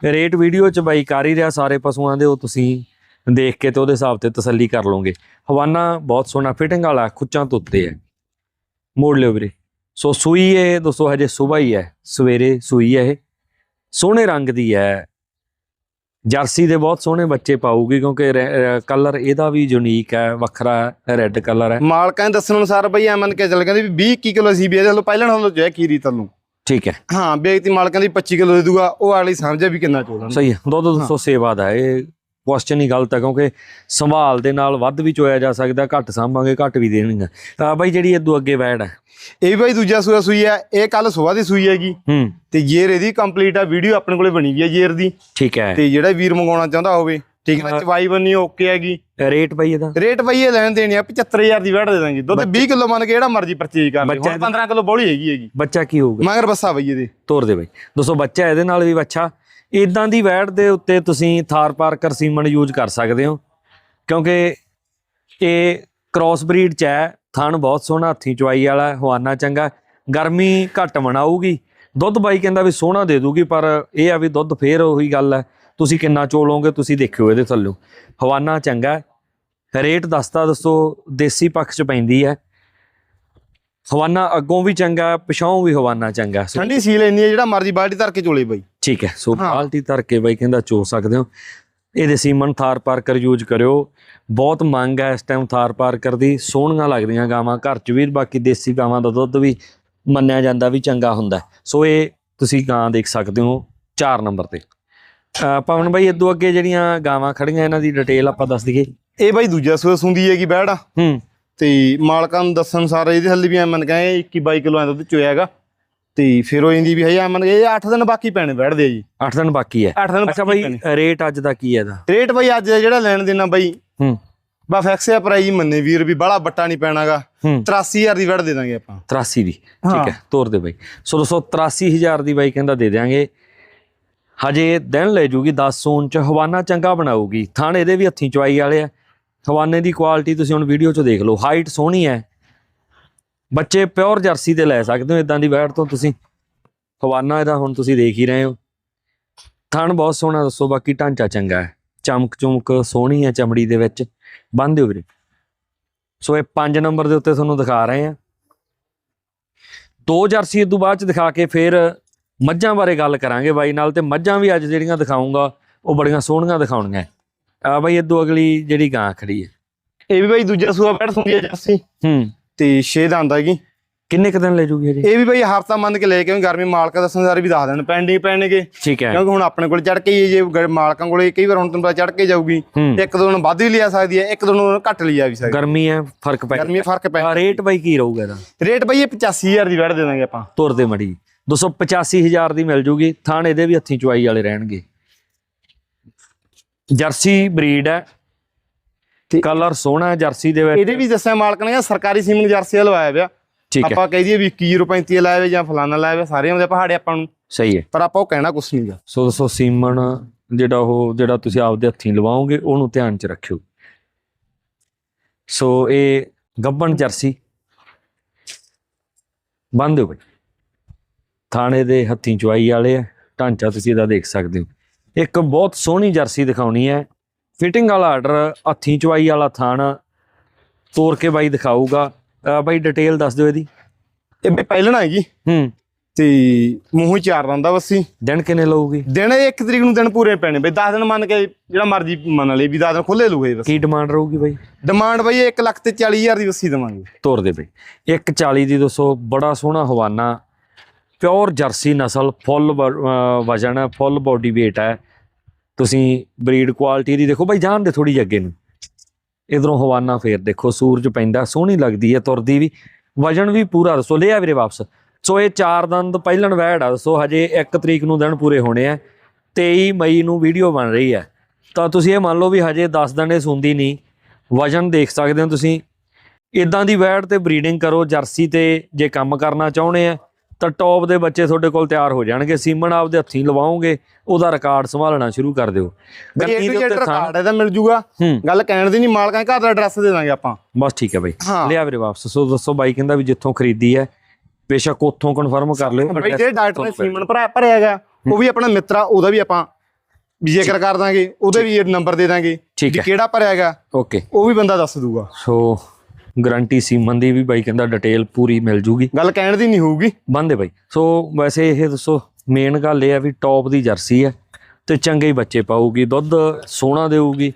A: ਰੇਟ ਵੀਡੀਓ ਚ ਬਾਈ ਕਰ ਹੀ ਰਿਹਾ ਸਾਰੇ ਪਸ਼ੂਆਂ ਦੇ, ਉਹ ਤੁਸੀਂ ਦੇਖ ਕੇ ਤੇ ਉਹਦੇ ਹਿਸਾਬ ਤੇ ਤਸੱਲੀ ਕਰ ਲਓਗੇ। ਹਵਾਨਾ ਬਹੁਤ ਸੋਹਣਾ, ਫਿਟਿੰਗ ਵਾਲਾ, ਖੁੱਚਾਂ ਤੋਂ ਉੱਤੇ ਹੈ। ਮੋੜ ਲਿਓ ਵੀਰੇ। ਸੋ ਸੂਈ ਇਹ, ਦੋਸਤੋ, ਹਜੇ ਸਵੇਰ ਹੀ ਹੈ, ਸਵੇਰੇ ਸੂਈ ਹੈ ਇਹ। ਸੋਹਣੇ ਰੰਗ ਦੀ ਹੈ। ਜਰਸੀ ਦੇ ਬਹੁਤ ਸੋਹਣੇ ਬੱਚੇ ਪਾਊਗੀ ਕਿਉਂਕਿ ਕਲਰ ਇਹਦਾ ਵੀ ਯੂਨੀਕ ਹੈ ਵੱਖਰਾ ਰੈੱਡ ਕਲਰ ਹੈ।
B: ਮਾਲਕਾਂ ਦੇ ਦੱਸਣ ਅਨੁਸਾਰ ਬਈ ਐ ਮੰਨ ਕੇ ਚੱਲ ਕਹਿੰਦੇ ਵੀ 20 ਕਿਲੋ ਸੀ ਵੀ ਇਹਦੇ ਵੱਲੋਂ ਪਹਿਲਾਂ ਨਾਲੋਂ ਜੈ ਖੀਰੀ ਤੱਲੋਂ
A: ਠੀਕ ਹੈ।
B: ਹਾਂ ਬੇਗਤੀ ਮਾਲਕਾਂ ਦੀ 25 ਕਿਲੋ ਦੇ ਦੂਗਾ ਉਹ ਅਗਲੀ ਸਮਝੇ ਵੀ ਕਿੰਨਾ ਚੋਲਾਂ
A: ਸਹੀ ਹੈ ਦੁੱਧ ਦੋਸਤੋ ਸੇਵਾ ਦਾ ਇਹ ਕੁਐਸਚਨ ਹੀ ਗਲਤ ਹੈ ਕਿਉਂਕਿ ਸੰਭਾਲ ਦੇ ਨਾਲ ਵੱਧ ਵੀ ਚੋਇਆ ਜਾ ਸਕਦਾ ਘੱਟ ਸਾਂਭਾਂਗੇ ਘੱਟ ਵੀ ਦੇਣਗੇ ਤਾਂ ਬਾਈ ਜਿਹੜੀ ਇਦੋਂ ਅੱਗੇ ਵੈੜ ਹੈ।
B: ਇਹ ਵੀ ਬਾਈ ਦੂਜਾ ਸੂਆ ਸੂਈ ਹੈ ਇਹ ਕੱਲ ਸਵੇਰ ਦੀ ਸੂਈ ਹੈਗੀ।
A: ਹੂੰ।
B: ਤੇ ਜੇਰ ਇਹਦੀ ਕੰਪਲੀਟ ਆ ਵੀਡੀਓ ਆਪਣੇ ਕੋਲੇ ਬਣੀ ਵੀ ਹੈ ਜੇਰ ਦੀ।
A: ਠੀਕ ਹੈ।
B: ਤੇ ਜਿਹੜਾ ਵੀਰ ਮੰਗਾਉਣਾ ਚਾਹੁੰਦਾ ਹੋਵੇ ਠੀਕ ਹੈ ਚਵਾਈ ਬੰਨੀ ਓਕੇ ਹੈਗੀ।
A: ਰੇਟ ਬਾਈ ਇਹਦਾ?
B: ਰੇਟ ਬਈ ਇਹ ਲੈਣ ਦੇਣੀ ਆ 75000 ਦੀ ਵੜ ਦੇ ਦਾਂਗੇ। ਦੁੱਧ 20 ਕਿਲੋ ਮੰਨ ਕੇ ਜਿਹੜਾ ਮਰਜ਼ੀ ਪਰਚੇਜ ਕਰ ਲੈ ਹੁਣ 15 ਕਿਲੋ ਬੋਲੀ ਹੈਗੀ ਹੈਗੀ।
A: ਬੱਚਾ ਕੀ ਹੋਊਗਾ?
B: ਮਗਰ ਬੱਸਾ ਬਈ ਇਹਦੇ।
A: ਤੋਰ ਦੇ ਬਾਈ। ਦੋਸਤੋ ਬੱਚਾ ਇਹਦੇ ਨਾਲ ਵੀ ਬੱਚਾ ਇਦਾਂ ਦੀ ਵੈੜ ਦੇ ਉੱਤੇ ਤੁਸੀਂ ਥਾਰ ਪਾਰਕਰ ਸੀਮਨ ਯੂਜ਼ ਕਰ ਸਕਦੇ ਹੋ, ਕਿਉਂਕਿ ਇਹ ਕ੍ਰਾਸ ਬਰੀਡ ਚ ਹੈ, ਥਣ ਬਹੁਤ ਸੋਹਣਾ, ਹੱਥੀ ਚਵਾਈ ਵਾਲਾ, ਹਵਾਨਾ ਚੰਗਾ, ਗਰਮੀ ਘੱਟ ਮਨਾਊਗੀ, ਦੁੱਧ ਬਾਈ ਕਹਿੰਦਾ ਵੀ ਸੋਹਣਾ ਦੇ ਦੂਗੀ, ਪਰ ਇਹ ਆ ਵੀ ਦੁੱਧ ਫੇਰ ਉਹੀ ਗੱਲ ਹੈ, ਤੁਸੀਂ ਕਿੰਨਾ ਚੋਲੋਗੇ ਤੁਸੀਂ ਦੇਖਿਓ ਇਹਦੇ ਥੱਲੋਂ, ਹਵਾਨਾ ਚੰਗਾ, ਰੇਟ ਦੱਸਤਾ ਦੱਸੋ, ਦੇਸੀ ਪੱਖ ਚ ਪੈਂਦੀ ਹੈ, ਹਵਾਨਾ ਅੱਗੋਂ ਵੀ ਚੰਗਾ ਪਿਛਾਉਂ ਵੀ ਹਵਾਨਾ ਚੰਗਾ,
B: ਠੰਡੀ ਸੀਲ ਇੰਨੀ ਹੈ, ਜਿਹੜਾ ਮਰਜ਼ੀ ਬਾਲਟੀ ਧਰ ਕੇ ਚੋਲੇ ਬਾਈ।
A: ਠੀਕ ਹੈ ਸੋ
B: ਹਾਂ।
A: ਬਾਲਟੀ ਧਰ ਕੇ ਬਾਈ ਕਹਿੰਦਾ ਚੋ ਸਕਦੇ ਹੋ। ਇਹਦੇ ਸੀਮਨ ਥਾਰ ਪਾਰਕਰ ਯੂਜ਼ ਕਰਿਓ। ਬਹੁਤ ਮੰਗ ਹੈ ਇਸ ਟਾਈਮ ਥਾਰ ਪਾਰਕਰ ਦੀ। ਸੋਹਣੀਆਂ ਲੱਗਦੀਆਂ ਗਾਵਾਂ ਘਰ 'ਚ ਵੀ ਬਾਕੀ ਦੇਸੀ ਗਾਵਾਂ ਦਾ ਦੁੱਧ ਵੀ ਮੰਨਿਆ ਜਾਂਦਾ ਵੀ ਚੰਗਾ ਹੁੰਦਾ ਹੈ। ਸੋ ਇਹ ਤੁਸੀਂ ਗਾਂ ਦੇਖ ਸਕਦੇ ਹੋ 4 ਨੰਬਰ ਤੇ। ਅਹ ਪਵਨ ਬਾਈ ਇਦੋਂ ਅੱਗੇ ਜਿਹੜੀਆਂ ਗਾਵਾਂ ਖੜੀਆਂ ਇਹਨਾਂ ਦੀ ਡਿਟੇਲ ਆਪਾਂ ਦੱਸ ਦਈਏ।
B: ਇਹ ਬਾਈ ਦੂਜਾ ਸੂਆ ਸੁੰਦੀ ਹੈਗੀ ਬੈੜ?
A: ਹੂੰ।
B: ਤੇ ਮਾਲਕਾਂ ਨੂੰ ਦੱਸਣ ਅਨੁਸਾਰ ਇਹਦੇ ਹੱਲੇ ਵੀ ਐ ਮੰਨ ਕੇ 21 22 ਕਿਲੋ ਐ ਦੁੱਧ ਚੋਇਆ ਹੈਗਾ। ਤੇ ਫਿਰ ਉਹ ਇੰਦੀ ਵੀ ਹੈ ਐ ਮੰਨ ਇਹ 8 ਦਿਨ ਬਾਕੀ ਪੈਣੇ ਬੈਠਦੇ ਆ ਜੀ।
A: 8 ਦਿਨ ਬਾਕੀ ਹੈ।
B: 8 ਦਿਨ
A: ਅੱਛਾ ਬਾਈ ਰੇਟ ਅੱਜ ਦਾ ਕੀ ਹੈ ਇਹਦਾ?
B: ਰੇਟ ਬਾਈ ਅੱਜ ਦਾ ਜਿਹੜਾ ਲੈਣ ਦੇਣਾ ਬਾਈ
A: ਹੂੰ।
B: ਬਾ ਫਿਕਸਿਆ ਪ੍ਰਾਈਜ਼ ਮੰਨੇ ਵੀਰ ਵੀ ਬੜਾ ਬੱਟਾ ਨਹੀਂ ਪੈਣਾਗਾ।
A: ਹੂੰ।
B: 83000 ਦੀ ਵੜ ਦੇ ਦਾਂਗੇ ਆਪਾਂ।
A: 83 ਦੀ ਠੀਕ
B: ਹਾਂ।
A: ਹੈ ਤੋਰ ਦੇ ਬਾਈ। ਸੋ ਦੋਸਤੋ 83000 ਦੀ ਬਾਈ ਕਹਿੰਦਾ ਦੇ ਦਿਆਂਗੇ। ਹਜੇ ਦਿਨ ਲੈ ਜੂਗੀ 10 ਸੂਨ ਚ ਹਵਾਨਾ ਚੰਗਾ ਬਣਾਊਗੀ। ਥਣ ਇਹਦੇ ਵੀ ਹੱਥੀਂ ਚਵਾਈ ਵਾਲੇ ਆ। ਹਵਾਨੇ ਦੀ ਕੁਆਲਿਟੀ ਤੁਸੀਂ ਹੁਣ ਵੀਡੀਓ 'ਚ ਦੇਖ ਲਓ। ਹਾਈਟ ਸੋਹਣੀ ਹੈ। ਬੱਚੇ ਪਿਓਰ ਜਰਸੀ ਤੇ ਲੈ ਸਕਦੇ ਹੋ ਇਦਾਂ ਦੀ ਬੈਟ ਤੋਂ ਤੁਸੀਂ। ਹਵਾਨਾ ਇਹਦਾ ਹੁਣ ਤੁਸੀਂ ਦੇਖ ਹੀ ਰਹੇ ਹੋ। ਥਣ ਬਹੁਤ ਸੋਹਣਾ ਦੱਸੋ ਬਾਕੀ ਢਾਂਚਾ ਚੰਗਾ ਹੈ। ਚਮਕ ਚੁਮਕ ਸੋਹਣੀ ਹੈ ਚਮੜੀ ਦੇ ਵਿੱਚ। ਬੰਨ ਦਿਓ ਵੀਰੇ। ਸੋ ਇਹ 5 ਨੰਬਰ ਦੇ ਉੱਤੇ ਤੁਹਾਨੂੰ ਦਿਖਾ ਰਹੇ ਆ ਦੋ ਜਰਸੀ ਤੋਂ ਬਾਅਦ ਚ ਦਿਖਾ ਕੇ ਫਿਰ ਮੱਝਾਂ ਬਾਰੇ ਗੱਲ ਕਰਾਂਗੇ ਬਾਈ। ਨਾਲ ਤੇ ਮੱਝਾਂ ਵੀ ਅੱਜ ਜਿਹੜੀਆਂ ਦਿਖਾਉਂਗਾ ਉਹ ਬੜੀਆਂ ਸੋਹਣੀਆਂ ਦਿਖਾਉਣੀਆਂ ਆ ਬਾਈ ਇਦੋਂ ਅਗਲੀ ਜਿਹੜੀ ਗਾਂ ਖੜੀ ਹੈ।
B: ਇਹ ਵੀ ਬਾਈ ਦੂਜਾ ਸੂਆ ਬੈਠ ਸੁੰਦੀ ਹੈ ਜਰਸੀ।
A: ਹੂੰ।
B: ਤੇ 6 ਦਾ ਆਂਦਾ ਹੈਗੀ
A: ਕਿੰਨੇ ਕੁ ਦਿਨ ਲੈ ਜੂਗੀ ਹਜੇ?
B: ਇਹ ਵੀ ਬਾਈ ਹਫਤਾ ਮੰਨ ਕੇ ਲੈ ਕੇ ਗਰਮੀ ਮਾਲਕਾਂ ਦੱਸਣ ਸਾਰੇ ਵੀ ਦੱਸ ਦੇਣ ਪੈਂਡਿੰਗ ਪੈਣਗੇ।
A: ਠੀਕ ਹੈ।
B: ਕਿਉਂਕਿ ਹੁਣ ਆਪਣੇ ਕੋਲ ਚੜ ਕੇ ਜੇ ਮਾਲਕਾਂ ਕੋਲੇ ਕਈ ਵਾਰ ਹੁਣ ਤੁਹਾਨੂੰ ਪਤਾ ਚੜ ਕੇ ਜਾਊਗੀ। ਇੱਕ ਦੋ ਨੂੰ ਵੱਧ ਵੀ ਲਿਆ ਸਕਦੀ ਹੈ ਇੱਕ ਦੋ ਨੂੰ ਘੱਟ ਲਿਆ ਵੀ ਸਕਦੀ
A: ਗਰਮੀ ਹੈ ਫ਼ਰਕ ਪੈ
B: ਗਰਮੀ ਫ਼ਰਕ ਪੈ
A: ਰੇਟ ਬਾਈ ਕੀ ਰਹੂਗਾ ਇਹਦਾ?
B: ਰੇਟ ਬਾਈ ਇਹ 85000 ਦੀ ਵੜ ਦੇ ਦਾਂਗੇ ਆਪਾਂ।
A: ਤੁਰ ਦੇ ਮੜੀ 285000 ਦੀ ਮਿਲ ਜੂਗੀ ਥਾਣ ਇਹਦੇ ਵੀ ਹੱਥੀਂ ਚੁਆਈ ਵਾਲੇ ਰਹਿਣਗੇ। ਜਰਸੀ ਬਰੀਡ ਹੈ ਕਲਰ ਸੋਹਣਾ ਹੈ ਜਰਸੀ ਦੇ ਵਿੱਚ।
B: ਇਹਦੇ ਵੀ ਦੱਸਿਆ ਮਾਲਕ ਨੇ ਸਰਕਾਰੀ ਸੀਮਨ ਜਰਸੀ ਲਵਾਇਆ ਪਿਆ।
A: ਠੀਕ ਹੈ।
B: ਆਪਾਂ ਕਹਿ ਦਈਏ ਵੀ 2135 ਲਾਇਆ ਹੋਇਆ ਜਾਂ ਫਲਾਣਾ ਲਾਇਆ ਹੋਇਆ ਸਾਰੇ ਆਉਂਦੇ ਪਹਾੜੇ ਆਪਾਂ ਨੂੰ।
A: ਸਹੀ ਹੈ।
B: ਪਰ ਆਪਾਂ ਉਹ ਕਹਿਣਾ ਕੁਛ ਨਹੀਂਗਾ
A: ਸੋ ਦੋਸਤੋ ਸੀਮਨ ਜਿਹੜਾ ਉਹ ਜਿਹੜਾ ਤੁਸੀਂ ਆਪਦੇ ਹੱਥੀਂ ਲਵਾਓਗੇ ਉਹਨੂੰ ਧਿਆਨ 'ਚ ਰੱਖਿਓ। ਸੋ ਇਹ ਗੱਬਣ ਜਰਸੀ। ਬੰਦ ਦਿਓ ਬਈ ਥਾਣੇ ਦੇ ਹੱਥੀਂ ਚੁਆਈ ਵਾਲੇ ਆ। ਢਾਂਚਾ ਤੁਸੀਂ ਇਹਦਾ ਦੇਖ ਸਕਦੇ ਹੋ। ਇੱਕ ਬਹੁਤ ਸੋਹਣੀ ਜਰਸੀ ਦਿਖਾਉਣੀ ਹੈ। ਫਿਟਿੰਗ ਵਾਲਾ ਆਰਡਰ ਹੱਥੀਂ ਚੁਆਈ ਵਾਲਾ ਥਾਣ ਤੋੜ ਕੇ ਬਾਈ ਦਿਖਾਊਗਾ। ਬਾਈ ਡਿਟੇਲ ਦੱਸ ਦਿਓ ਇਹਦੀ।
B: ਇਹ ਬਈ ਪਹਿਲਣਾ ਹੈਗੀ
A: ਹੂੰ।
B: ਤੇ ਮੂੰਹ ਹੀ ਚਾਰ ਦੰਦਾ ਬੱਸੀ
A: ਦਿਨ ਕਿੰਨੇ ਲਊਗੀ?
B: ਦਿਨ ਇੱਕ ਤਰੀਕ ਨੂੰ ਦਿਨ ਪੂਰੇ ਪੈਣੇ। ਬਈ 10 ਦਿਨ ਮੰਨ ਕੇ ਜਿਹੜਾ ਮਰਜ਼ੀ ਮੰਨ ਲਈ ਵੀ 10 ਦਿਨ ਖੁੱਲੇ ਲੂਗੇ ਬਸ।
A: ਕੀ ਡਿਮਾਂਡ ਰਹੂਗੀ ਬਾਈ?
B: ਡਿਮਾਂਡ ਬਈ 1 ਲੱਖ ਤੇ 40000 ਦੀ ਬੱਸੀ ਦਵਾਂਗੇ।
A: ਤੋਰ ਦੇ ਬਈ। 140 ਦੀ ਦੋਸਤੋ ਬੜਾ ਸੋਹਣਾ ਹਵਾਨਾ। ਪਿਓਰ ਜਰਸੀ ਨਸਲ ਫੁੱਲ ਵਜਨ ਹੈ ਫੁੱਲ ਬਾਡੀ weight ਹੈ। ਤੁਸੀਂ ਬਰੀਡ ਕੁਆਲਿਟੀ ਦੀ ਦੇਖੋ ਬਾਈ ਜਾਣ ਦੇ ਥੋੜੀ ਅੱਗੇ ਨੂੰ। ਇਧਰੋਂ ਹਵਾਨਾ ਫੇਰ ਦੇਖੋ, ਸੂਰਜ ਪੈਂਦਾ, ਸੋਹਣੀ ਲੱਗਦੀ ਹੈ, ਤੁਰਦੀ ਵੀ। ਵਜਨ ਵੀ ਪੂਰਾ ਦੱਸੋ ਲਿਆ ਵੀਰੇ ਵਾਪਸ। ਸੋ ਇਹ ਚਾਰ ਦੰਦ ਪਹਿਲਣ ਵੈੜ ਆ ਦੱਸੋ, ਹਜੇ 1 ਤਰੀਕ ਨੂੰ ਦਿਨ ਪੂਰੇ ਹੋਣੇ ਆ 23 ਮਈ ਨੂੰ ਵੀਡੀਓ ਬਣ ਰਹੀ ਹੈ। ਤਾਂ ਤੁਸੀਂ ਇਹ ਮੰਨ ਲਓ ਵੀ ਹਜੇ 10 ਦਿਨ ਇਹ ਸੁੰਦੀ ਨਹੀਂ। ਵਜਨ ਦੇਖ ਸਕਦੇ ਹੋ ਤੁਸੀਂ। ਇਦਾਂ ਦੀ ਵੈੜ ਤੇ ਬਰੀਡਿੰਗ ਕਰੋ, ਜਰਸੀ ਤੇ ਜੇ ਕੰਮ ਕਰਨਾ ਚਾਹੁੰਦੇ ਆ ਤਾਂ ਟੌਪ ਦੇ ਬੱਚੇ ਤੁਹਾਡੇ ਕੋਲ ਤਿਆਰ ਹੋ ਜਾਣਗੇ ਸੀਮਨ ਆਪਦੇ ਹੱਥੀਂ ਲਵਾਓਗੇ ਉਹਦਾ ਰਿਕਾਰਡ ਸੰਭਾਲਣਾ ਸ਼ੁਰੂ ਕਰ ਦਿਓ। ਗੱਡੀ ਦੇ ਉੱਤੇ
B: ਰਿਕਾਰਡ ਇਹਦਾ ਮਿਲ ਜੂਗਾ। ਗੱਲ ਕਹਿਣ ਦੀ ਨਹੀਂ ਮਾਲਕਾਂ ਦੇ ਘਰ ਦਾ ਐਡਰੈਸ ਦੇ ਦਾਂਗੇ ਆਪਾਂ।
A: ਬਸ ਠੀਕ ਹੈ ਬਾਈ। ਲਿਆ ਵੀਰੇ ਵਾਪਸ ਸੋ ਦੱਸੋ ਬਾਈ ਕਹਿੰਦਾ ਵੀ ਜਿੱਥੋਂ ਖਰੀਦੀ ਹੈ ਬੇਸ਼ੱਕ ਉੱਥੋਂ ਕਨਫਰਮ ਕਰ ਲਿਓ
B: ਬਈ ਜਿਹੜੇ ਡਾਕਟਰ ਨੇ ਸੀਮਨ ਭਰਾ ਭਰਿਆ ਹੈਗਾ ਉਹ ਵੀ ਆਪਣਾ ਮਿੱਤਰ ਆ ਉਹਦਾ ਵੀ ਆਪਾਂ ਜ਼ਿਕਰ ਕਰ ਦਾਂਗੇ ਉਹਦੇ ਵੀ ਨੰਬਰ ਦੇ ਦਾਂਗੇ ਕਿਹੜਾ ਭਰਿਆ ਹੈਗਾ
A: ਓਕੇ।
B: ਉਹ ਵੀ ਬੰਦਾ ਦੱਸ ਦੂਗਾ।
A: ਸੋ ਗਾਰੰਟੀ ਸੀਮਨ ਦੀ ਵੀ ਬਾਈ ਕਹਿੰਦਾ ਡਿਟੇਲ ਪੂਰੀ ਮਿਲ ਜੂਗੀ।
B: ਗੱਲ ਕਹਿਣ ਦੀ ਨਹੀਂ ਹੋਊਗੀ।
A: ਬੰਦੇ ਬਾਈ। ਸੋ ਵੈਸੇ ਇਹ ਦੱਸੋ ਮੇਨ ਗੱਲ ਇਹ ਆ ਵੀ ਟੌਪ ਦੀ ਜਰਸੀ ਹੈ ਤੇ ਚੰਗੇ ਹੀ ਬੱਚੇ ਪਾਊਗੀ ਦੁੱਧ ਸੋਹਣਾ ਦੇਊਗੀ।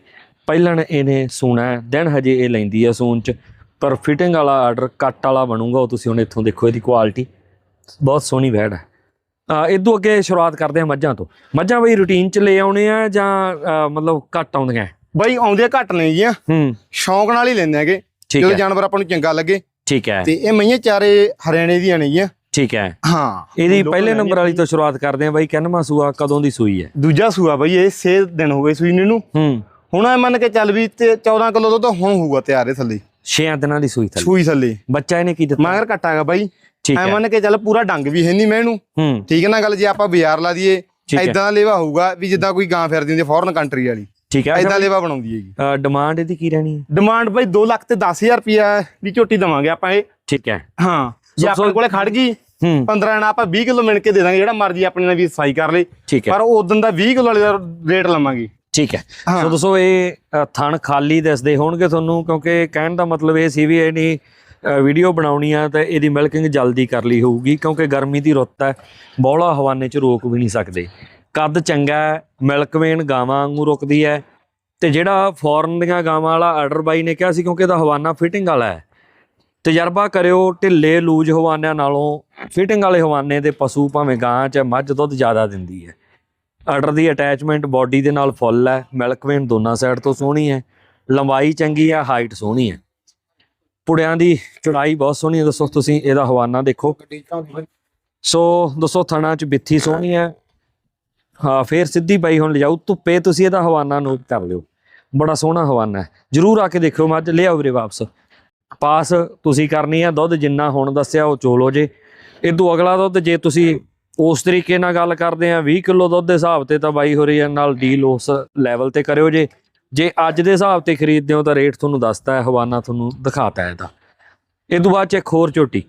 A: ਪਹਿਲਾਂ ਇਹਨੇ ਹੈ ਦਿਨ ਹਜੇ ਇਹ ਲੈਂਦੀ ਹੈ ਸੂਣ ਚ। ਪਰ ਫਿਟਿੰਗ ਵਾਲਾ ਆਰਡਰ ਕੱਟ ਵਾਲਾ ਬਣੂਗਾ ਉਹ ਤੁਸੀਂ ਹੁਣ ਇੱਥੋਂ ਦੇਖੋ ਇਹਦੀ ਕੁਆਲਿਟੀ ਬਹੁਤ ਸੋਹਣੀ ਵੈੜ ਹੈ। ਆ ਇਦੋਂ ਅੱਗੇ ਸ਼ੁਰੂਆਤ ਕਰਦੇ ਹਾਂ ਮੱਝਾਂ ਤੋਂ। ਮੱਝਾਂ ਬਈ ਰੂਟੀਨ ਚ ਲੈ ਆਉਣੇ ਆ ਜਾਂ ਮਤਲਬ ਘੱਟ ਆਉਂਦੀਆਂ?
B: ਬਈ ਆਉਂਦੇ ਘੱਟ ਨੇ ਗੀਆਂ
A: ਹੂੰ।
B: ਸ਼ੌਂਕ ਨਾਲ ਹੀ ਲੈਂਦੇ ਹੈਗੇ।
A: ਠੀਕ
B: ਜਦੋਂ
A: ਹੈ।
B: ਜਾਨਵਰ ਆਪਾਂ ਨੂੰ ਚੰਗਾ ਲੱਗੇ
A: ਠੀਕ ਹੈ।
B: ਤੇ ਇਹ ਮਈਆਂ ਚਾਰੇ ਹਰਿਆਣੇ ਦੀਆਂ ਨੇਗੀਆਂ
A: ਠੀਕ ਹੈ।
B: ਹਾਂ।
A: ਇਹਦੀ ਪਹਿਲੇ ਨੰਬਰ ਵਾਲੀ ਤੋਂ ਸ਼ੁਰੂਆਤ ਕਰਦੇ ਹਾਂ ਬਾਈ ਕਿੰਨਵਾਂ ਸੂਆ ਕਦੋਂ ਦੀ ਸੂਈ ਹੈ?
B: ਦੂਜਾ ਸੂਆ ਬਈ ਇਹ 6 ਦਿਨ ਹੋ ਗਏ ਸੂਈ ਨੂੰ ਇਹਨੂੰ।
A: ਹੂੰ।
B: ਹੁਣ ਇਹ ਮੰਨ ਕੇ ਚੱਲ ਵੀ ਤੇ 14 ਕਿਲੋ ਦੁੱਧ ਹੁਣ ਹੋਊਗਾ ਤਿਆਰ ਇਹ ਥੱਲੇ।
A: 6 ਦਿਨਾਂ ਦੀ ਸੂਈ ਥੱਲੇ।
B: ਸੂਈ ਥੱਲੇ।
A: ਬੱਚਾ ਇਹਨੇ ਕੀ ਦਿੱਤਾ?
B: ਮਗਰ ਕੱਟਾਗਾ ਬਾਈ।
A: ਠੀਕ
B: ਐ
A: ਹੈ।
B: ਮੰਨ ਕੇ ਚੱਲ ਪੂਰਾ ਡੰਗ ਵੀ ਹੈ ਨਹੀਂ ਮੈਂ ਇਹਨੂੰ।
A: ਹੂੰ।
B: ਠੀਕ ਹੈ ਨਾ ਗੱਲ ਜੇ ਆਪਾਂ ਬਾਜ਼ਾਰ ਲਾ ਦਈਏ
A: ਠੀਕ ਹੈ।
B: ਐਦਾਂ ਦਾ ਲੇਵਾ ਹੋਊਗਾ ਵੀ ਜਿੱਦਾਂ ਕੋਈ ਗਾਂ ਫਿਰਦੀ ਹੁੰਦੀ ਫੋਰਨ ਕੰਟਰੀ ਵਾਲੀ।
A: ਠੀਕ ਹੈ?
B: ਐਦਾਂ ਲੇਵਾ ਬਣਾਉਂਦੀ ਹੈਗੀ।
A: ਡਿਮਾਂਡ ਇਹਦੀ ਕੀ ਰਹਿਣੀ? ਹੈ
B: ਡਿਮਾਂਡ ਬਈ 2 ਲੱਖ ਤੇ 10000 ਰੁਪਿਆ ਦੀ ਝੋਟੀ ਦਵਾਂਗੇ ਆਪਾਂ ਇਹ।
A: ਠੀਕ ਹੈ।
B: ਹਾਂ ਜੇ ਆਪਣੇ ਕੋਲੇ ਖੜ ਗਈ
A: ਹੂੰ।
B: 15 ਨਾਲ ਆਪਾਂ 20 ਕਿਲੋ ਮਿਣ ਕੇ ਦੇ ਦਾਂਗੇ ਜਿਹੜਾ ਮਰਜ਼ੀ ਆਪਣੇ ਨਾਲ ਵੀ ਸਾਈ ਕਰ ਲੇ।
A: ਠੀਕ ਹੈ।
B: ਪਰ ਉਦੋਂ ਦਾ 20 ਕਿਲੋ ਵਾਲੇ ਦਾ ਰੇਟ ਲਵਾਂਗੇ।
A: ਠੀਕ ਹੈ। ਸੋ ਦੋਸਤੋ ਇਹ ਥਣ ਖਾਲੀ ਦਿਸਦੇ ਹੋਣਗੇ ਤੁਹਾਨੂੰ ਕਿਉਂਕਿ ਕਹਿਣ ਦਾ ਮਤਲਬ ਇਹ ਸੀ ਵੀ ਇਹ ਨਹੀਂ ਵੀਡੀਓ ਬਣਾਉਣੀ ਆ ਤਾਂ ਇਹਦੀ ਮਿਲਕਿੰਗ ਜਲਦੀ ਕਰ ਲਈ ਹੋਊਗੀ ਕਿਉਂਕਿ ਗਰਮੀ ਦੀ ਰੁੱਤ ਹੈ ਬੌਲਾ ਹਵਾਨੇ 'ਚ ਰੋਕ ਵੀ ਨਹੀਂ ਸਕਦੇ। ਕੱਦ ਚੰਗਾ ਹੈ ਮਿਲਕ ਵੇਨ ਗਾਵਾਂ ਵਾਂਗੂ ਰੁਕਦੀ ਹੈ। ਤੇ ਜਿਹੜਾ ਫੋਰਨ ਦੀਆਂ ਗਾਵਾਂ ਵਾਲਾ ਆਰਡਰ ਬਾਈ ਨੇ ਕਿਹਾ ਸੀ ਕਿਉਂਕਿ ਇਹਦਾ ਹਵਾਨਾ ਫਿਟਿੰਗ ਵਾਲਾ ਹੈ। ਤਜਰਬਾ ਕਰਿਓ ਢਿੱਲੇ ਲੂਜ ਹਵਾਨਿਆਂ ਨਾਲੋਂ ਫਿਟਿੰਗ ਵਾਲੇ ਹਵਾਨੇ ਦੇ ਪਸ਼ੂ ਭਾਵੇਂ ਗਾਂ 'ਚ ਮੱਝ ਦੁੱਧ ਜ਼ਿਆਦਾ ਦਿੰਦੀ ਹੈ। ਆਰਡਰ ਦੀ ਅਟੈਚਮੈਂਟ ਬਾਡੀ ਦੇ ਨਾਲ ਫੁੱਲ ਹੈ ਮਿਲਕ ਵੇਨ ਦੋਨਾਂ ਸਾਈਡ ਤੋਂ ਸੋਹਣੀ ਹੈ। ਲੰਬਾਈ ਚੰਗੀ ਹੈ ਹਾਈਟ ਸੋਹਣੀ ਹੈ। ਪੁੜਿਆਂ ਦੀ ਚੜਾਈ ਬਹੁਤ ਸੋਹਣੀ ਹੈ ਦੱਸੋ ਤੁਸੀਂ ਇਹਦਾ ਹਵਾਨਾ ਦੇਖੋ। ਸੋ ਦੋਸਤੋ ਥਣਾ ਚ ਬਿੱਥੀ ਸੋਹਣੀ ਹੈ। ਹਾਂ ਫੇਰ ਸਿੱਧੀ ਪਈ ਹੁਣ ਲਿਜਾਓ ਧੁੱਪੇ ਤੁਸੀਂ ਇਹਦਾ ਹਵਾਨਾ ਨੋਟ ਕਰ ਲਿਓ। ਬੜਾ ਸੋਹਣਾ ਹਵਾਨਾ ਹੈ। ਜਰੂਰ ਆ ਕੇ ਦੇਖਿਓ ਮੱਝ ਲਿਆਓ ਵੀਰੇ ਵਾਪਸ। ਪਾਸ ਤੁਸੀਂ ਕਰਨੀ ਹੈ ਦੁੱਧ ਜਿੰਨਾ ਹੁਣ ਦੱਸਿਆ ਉਹ ਚੋਲੋ ਜੇ। ਇਦੋਂ ਅਗਲਾ ਦੁੱਧ ਜੇ ਤੁਸੀਂ ਉਸ ਤਰੀਕੇ ਨਾਲ ਗੱਲ ਕਰਦੇ ਆ 20 ਕਿਲੋ ਦੁੱਧ ਦੇ ਹਿਸਾਬ ਤੇ ਤਾਂ ਬਾਈ ਹੋਰੀ ਨਾਲ ਡੀਲ ਉਸ ਲੈਵਲ ਤੇ ਕਰਿਓ ਜੇ। ਜੇ ਅੱਜ ਦੇ ਹਿਸਾਬ ਤੇ ਖਰੀਦਦੇ ਹੋ ਤਾਂ ਰੇਟ ਤੁਹਾਨੂੰ ਦੱਸਤਾ ਹੈ ਹਵਾਨਾ ਤੁਹਾਨੂੰ ਦਿਖਾਤਾ ਹੈ ਇਹਦਾ। ਇਹ ਤੋਂ ਬਾਅਦ ਚ ਇੱਕ ਹੋਰ ਝੋਟੀ।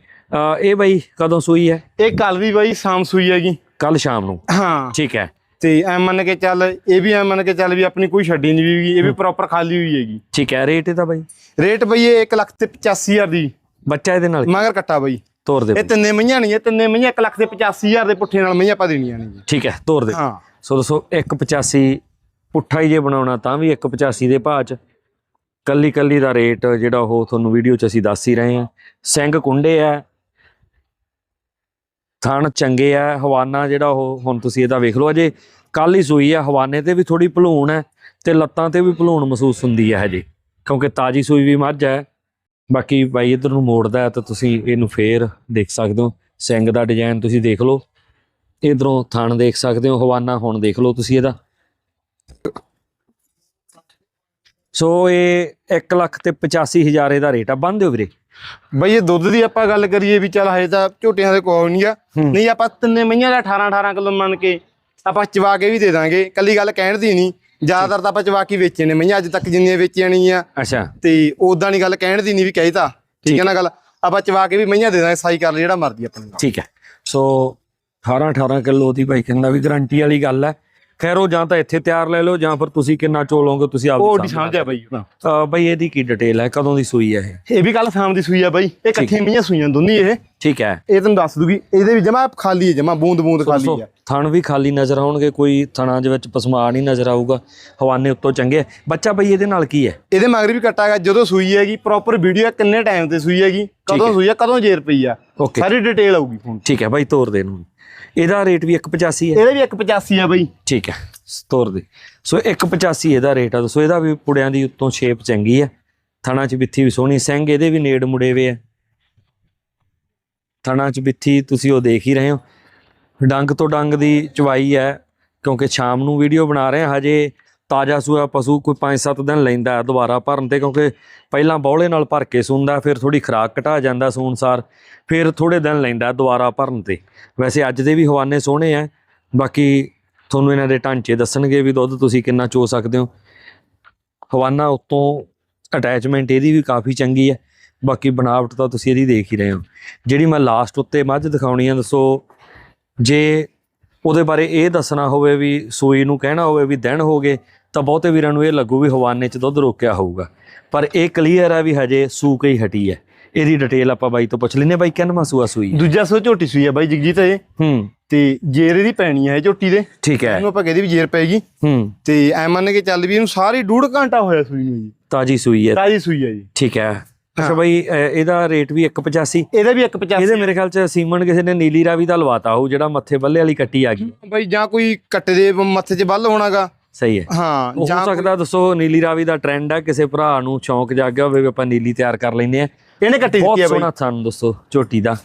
A: ਇਹ ਬਾਈ ਕਦੋਂ ਸੂਈ ਹੈ?
B: ਇਹ ਕੱਲ ਦੀ ਬਾਈ ਸ਼ਾਮ ਸੂਈ ਹੈਗੀ।
A: ਕੱਲ ਸ਼ਾਮ ਨੂੰ।
B: ਹਾਂ।
A: ਠੀਕ ਹੈ।
B: ਤੇ ਐ ਮੰਨ ਕੇ ਚੱਲ ਇਹ ਵੀ ਐ ਮੰਨ ਕੇ ਚੱਲ ਵੀ ਆਪਣੀ ਕੋਈ ਛੱਡੀ ਨਹੀਂ ਵੀ ਇਹ ਵੀ ਪ੍ਰੋਪਰ ਖਾਲੀ ਹੋਈ ਹੈਗੀ।
A: ਠੀਕ ਹੈ ਰੇਟ ਇਹਦਾ ਬਾਈ?
B: ਰੇਟ ਬਈ ਇਹ 1 ਲੱਖ ਤੇ 85000 ਦੀ।
A: ਬੱਚਾ ਇਹਦੇ ਨਾਲ?
B: ਮਗਰ ਕੱਟਾ ਬਈ।
A: ਤੋਰ ਦੇ
B: ਇਹ। ਤਿੰਨੇ ਮਈਆਂ ਨਹੀਂ ਇਹ ਤਿੰਨੇ ਮਈਆਂ 1 ਲੱਖ ਤੇ 85000 ਦੇ ਪੁੱਠੇ ਨਾਲ ਮਈਆਂ ਪਾ ਦੇਣੀਆਂ ਨੇ
A: ਠੀਕ ਹੈ ਤੋਰ ਦੇ।
B: ਹਾਂ।
A: ਸੋ ਦੱਸੋ 185 ਪੁੱਠਾ ਹੀ ਜੇ ਬਣਾਉਣਾ ਤਾਂ ਵੀ 185 ਦੇ ਭਾਅ ਚ। ਕੱਲੀ ਕੱਲੀ ਦਾ ਰੇਟ ਜਿਹੜਾ ਉਹ ਤੁਹਾਨੂੰ ਵੀਡੀਓ ਚ ਅਸੀਂ ਦੱਸ ਹੀ ਰਹੇ ਹਾਂ। ਸਿੰਘ ਕੁੰਡੇ ਆ ਥਣ ਚੰਗੇ ਆ, ਹਵਾਨਾ ਜਿਹੜਾ ਉਹ ਹੁਣ ਤੁਸੀਂ ਇਹਦਾ ਵੇਖ ਲਓ, ਅਜੇ ਕੱਲ ਹੀ ਸੂਈ ਆ, ਹਵਾਨੇ ਤੇ ਵੀ ਥੋੜੀ ਭਲੂਣ ਹੈ ਤੇ ਲੱਤਾਂ ਤੇ ਵੀ ਭਲੂਣ ਮਹਿਸੂਸ ਹੁੰਦੀ ਹੈ ਹਜੇ, ਕਿਉਂਕਿ ਤਾਜੀ ਸੂਈ ਵੀ ਮੱਝ ਹੈ। ਬਾਕੀ ਬਾਈ ਇਧਰ ਨੂੰ ਮੋੜਦਾ ਤਾਂ ਤੁਸੀਂ ਇਹਨੂੰ ਫੇਰ ਦੇਖ ਸਕਦੇ ਹੋ, ਸਿੰਗ ਦਾ ਡਿਜ਼ਾਈਨ ਤੁਸੀਂ ਦੇਖ ਲਓ। ਇਧਰੋਂ ਥਣ ਦੇਖ ਸਕਦੇ ਹੋ, ਹਵਾਨਾ ਹੁਣ ਦੇਖ ਲਓ ਤੁਸੀਂ ਇਹਦਾ। ਸੋ ਇਹ 1 ਲੱਖ ਤੇ 85000 ਇਹਦਾ ਰੇਟ ਆ। ਬੰਦ ਦਿਓ ਵੀਰੇ।
B: ਬਈ ਇਹ ਦੁੱਧ ਦੀ ਆਪਾਂ ਗੱਲ ਕਰੀਏ ਵੀ ਚੱਲ ਹਜੇ ਤਾਂ ਝੋਟੀਆਂ ਦੇ ਕੋਈ ਨਹੀਂ ਆ। ਨਹੀਂ ਆਪਾਂ ਤਿੰਨੇ ਮਈਆਂ ਦਾ 18 18 ਕਿਲੋ ਮੰਨ ਕੇ ਆਪਾਂ ਚਵਾ ਕੇ ਵੀ ਦੇ ਦਾਂਗੇ। ਕੱਲੀ ਗੱਲ ਕਹਿਣ ਦੀ ਨਹੀਂ। ਜ਼ਿਆਦਾਤਰ ਤਾਂ ਆਪਾਂ ਚਵਾ ਕੇ ਵੇਚੇ ਨੇ ਮਈਆਂ ਅੱਜ ਤੱਕ ਜਿੰਨੀਆਂ ਵੇਚੀਆਂ ਨਹੀਂ ਆ।
A: ਅੱਛਾ।
B: ਤੇ ਉਦਾਂ ਨਹੀਂ ਗੱਲ ਕਹਿਣ ਦੀ ਨਹੀਂ ਵੀ ਕਹਿਤਾ। ਠੀਕ ਹੈ ਨਾ ਗੱਲ? ਆਪਾਂ ਚਵਾ ਕੇ ਵੀ ਮਈਆਂ ਦੇ ਦਾਂਗੇ ਸਾਈ ਕਰ ਲਈ ਜਿਹੜਾ ਮਰਜ਼ੀ ਆਪਣੇ ਨਾਲ
A: ਠੀਕ ਹੈ। ਸੋ 18 18 ਕਿਲੋ ਦੀ ਭਾਈ ਕਹਿੰਦਾ ਵੀ ਗਾਰੰਟੀ ਵਾਲੀ ਗੱਲ ਹੈ। ਖੈਰ ਉਹ ਜਾਂ ਤਾਂ ਇੱਥੇ ਤਿਆਰ ਲੈ ਲਓ ਜਾਂ ਫਿਰ ਤੁਸੀਂ ਕਿੰਨਾ ਚੋਲੋਗੇ ਤੁਸੀਂ ਆਪ
B: ਉਹ ਨਹੀਂ ਸਮਝਿਆ ਬਈ
A: ਅ, ਬਈ ਇਹਦੀ ਕੀ ਡਿਟੇਲ ਹੈ ਕਦੋਂ ਦੀ ਸੂਈ ਹੈ ਇਹ?
B: ਇਹ ਵੀ ਕੱਲ ਸ਼ਾਮ ਦੀ ਸੂਈ ਆ ਬਈ। ਇਹ ਇਕੱਠੀਆਂ ਮਈਆਂ ਸੂਈਆਂ ਦੋਨੀ ਇਹ।
A: ਠੀਕ ਹੈ।
B: ਇਹ ਤੁਹਾਨੂੰ ਦੱਸ ਦੂਗੀ ਇਹਦੇ ਵੀ ਜਮਾ ਖਾਲੀ ਹੈ ਜਮਾ ਬੂੰਦ ਬੂੰਦ ਖਾਲੀ ਆ।
A: ਥਣ ਵੀ ਖਾਲੀ ਨਜ਼ਰ ਆਉਣਗੇ ਕੋਈ ਥਣਾਂ ਦੇ ਵਿੱਚ ਪਸਮਾ ਨਹੀਂ ਨਜ਼ਰ ਆਊਗਾ ਹਵਾਨੇ ਉੱਤੋਂ ਚੰਗੇ ਆ। ਬੱਚਾ ਬਈ ਇਹਦੇ ਨਾਲ ਕੀ ਹੈ?
B: ਇਹਦੇ ਮਗਰ ਵੀ ਕੱਟਾ ਹੈਗਾ ਜਦੋਂ ਸੂਈ ਹੈਗੀ ਪ੍ਰੋਪਰ ਵੀਡੀਓ ਕਿੰਨੇ ਟਾਈਮ ਤੇ ਸੂਈ ਹੈਗੀ ਕਦੋਂ
A: ਹੈ।
B: ਸੂਈ ਹੈ ਕਦੋਂ ਜੇਰ ਪਈ ਆ। ਸਾਰੀ ਡਿਟੇਲ ਆਊਗੀ ਫੋਨ
A: ਠੀਕ ਹੈ ਬਾਈ ਤੋਰ ਦੇ ਇਹਨੂੰ। ਇਹਦਾ ਰੇਟ ਵੀ 185 ਹੈ।
B: ਇਹਦੇ ਵੀ 185 ਆ ਬਈ।
A: ਠੀਕ ਹੈ ਤੋਰ ਦੇ। ਸੋ 185 ਇਹਦਾ ਰੇਟ ਆ। ਸੋ ਇਹਦਾ ਵੀ ਪੁੜਿਆਂ ਦੀ ਉੱਤੋਂ ਸ਼ੇਪ ਚੰਗੀ ਹੈ। ਥਣਾ ਚ ਬਿੱਥੀ ਵੀ ਸੋਹਣੀ। ਸਿੰਘ ਇਹਦੇ ਵੀ ਨੇੜ ਮੁੜੇ ਵੇ ਆ। ਥਣਾ ਚ ਬਿੱਥੀ ਤੁਸੀਂ ਉਹ ਦੇਖ ਹੀ ਰਹੇ ਹੋ। ਡੰਗ ਤੋਂ ਡੰਗ ਦੀ ਚਵਾਈ ਹੈ ਕਿਉਂਕਿ ਸ਼ਾਮ ਨੂੰ ਵੀਡੀਓ ਬਣਾ ਰਹੇ ਹਾਂ। ਹਜੇ ਤਾਜ਼ਾ ਸੂਆ ਪਸ਼ੂ ਕੋਈ 5-7 ਦਿਨ ਲੈਂਦਾ ਦੁਬਾਰਾ ਭਰਨ ਤੇ, ਕਿਉਂਕਿ ਪਹਿਲਾਂ ਬੌਲੇ ਨਾਲ ਭਰ ਕੇ ਸੂੰਦਾ, ਫਿਰ ਥੋੜੀ ਖਰਾਕ ਘਟਾ ਜਾਂਦਾ ਸੂਣਸਾਰ ਫਿਰ ਥੋੜੇ ਦਿਨ ਲੈਂਦਾ ਦੁਬਾਰਾ ਭਰਨ ਤੇ। ਵੈਸੇ ਅੱਜ ਦੇ ਵੀ ਹਵਾਨੇ ਸੋਹਣੇ ਆ ਬਾਕੀ ਤੁਹਾਨੂੰ ਇਹਨਾਂ ਦੇ ਢਾਂਚੇ ਦੱਸਣਗੇ ਵੀ ਦੁੱਧ ਤੁਸੀਂ ਕਿੰਨਾ ਚੋ ਸਕਦੇ ਹੋ। ਹਵਾਨਾ ਉਤੋਂ ਅਟੈਚਮੈਂਟ ਇਹਦੀ ਵੀ ਕਾਫੀ ਚੰਗੀ ਹੈ, ਬਾਕੀ ਬਣਾਵਟ ਤਾਂ ਤੁਸੀਂ ਇਹਦੀ ਦੇਖ ਹੀ ਰਹੇ ਹੋ। ਜਿਹੜੀ ਮੈਂ ਲਾਸਟ ਉੱਤੇ ਮੱਝ ਦਿਖਾਉਣੀ ਆ, ਦੱਸੋ, ਜੇ ਉਹਦੇ ਬਾਰੇ ਇਹ ਦੱਸਣਾ ਹੋਵੇ ਵੀ ਸੂਈ ਨੂੰ ਕਹਿਣਾ ਹੋਵੇ ਵੀ ਦਿਨ ਹੋ ਗਏ ਤਾਂ ਬਹੁਤੇ ਵੀਰਾਂ ਨੂੰ ਇਹ ਲੱਗੂ ਵੀ ਹਵਾਨੇ 'ਚ ਦੁੱਧ ਰੋਕਿਆ ਹੋਊਗਾ। ਪਰ ਇਹ ਕਲੀਅਰ ਹੈ ਵੀ ਹਜੇ ਸੂ ਕੇ ਹੀ ਹਟੀ ਹੈ। ਇਹਦੀ ਡਿਟੇਲ ਆਪਾਂ ਬਾਈ ਤੋਂ ਪੁੱਛ ਲੈਨੇ ਬਾਈ ਕਿੰਨਵਾਂ ਸੂਆ ਸੂਈ ਹੈ?
B: ਦੂਜਾ ਸੋ ਝੋਟੀ ਸੂਈ ਆ ਬਾਈ ਜਗਜੀਤ ਇਹ।
A: ਹੂੰ।
B: ਤੇ ਜੇਰ ਇਹਦੀ ਪੈਣੀ ਆ ਇਹ ਝੋਟੀ ਦੇ।
A: ਠੀਕ ਹੈ।
B: ਇਹਨੂੰ ਆਪਾਂ ਕਹਿੰਦੇ ਵੀ ਜੇਰ ਪੈਗੀ।
A: ਹੂੰ।
B: ਤੇ ਐ ਮੰਨ ਕੇ ਚੱਲ ਵੀ ਇਹਨੂੰ ਸਾਰੀ ਡੂਢ ਘੰਟਾ ਹੋਇਆ ਸੂਈ ਨੂੰ ਜੀ।
A: ਤਾਜੀ ਸੂਈ ਹੈ।
B: ਤਾਜੀ ਸੂਈ ਆ ਜੀ।
A: ਠੀਕ ਹੈ। ਅੱਛਾ ਬਾਈ ਅ, ਇਹਦਾ ਰੇਟ ਵੀ 185
B: ਇਹਦਾ ਵੀ 150
A: ਇਹਦੇ ਮੇਰੇ ਖਿਆਲ ਚ ਸੀਮਨ ਕਿਸੇ ਨੇ ਨੀਲੀ ਰਾਵੀ ਦਾ ਲਵਾਤਾ ਹੋਊ ਜਿਹੜਾ ਮੱਥੇ ਬੱਲੇ ਵਾਲੀ ਕੱਟੀ ਆ ਗਈ।
B: ਬਾਈ ਜਾਂ ਕੋਈ ਕੱਟੇ ਦੇ ਮੱਥੇ 'ਚ ਬੱਲ ਹੋਣਾਗਾ।
A: ਸਹੀ ਹੈ।
B: ਹਾਂ
A: ਹੋ
B: ਜਾਂ
A: ਸਕਦਾ ਦੱਸੋ ਨੀਲੀ ਰਾਵੀ ਦਾ ਟ੍ਰੈਂਡ ਹੈ ਕਿਸੇ ਭਰਾ ਨੂੰ ਸ਼ੌਂਕ ਜਾਗਿਆ ਹੋਵੇ ਵੀ ਆਪਾਂ ਨੀਲੀ ਤਿਆਰ ਕਰ ਲੈਂਦੇ ਆ
B: ਇਹਨੇ ਕੱਟੀ ਦਿੱਤੀ ਆ ਬਾਈ।
A: ਸੋਹਣਾ ਥਣ ਦੱਸੋ ਝੋਟੀ ਦਾ।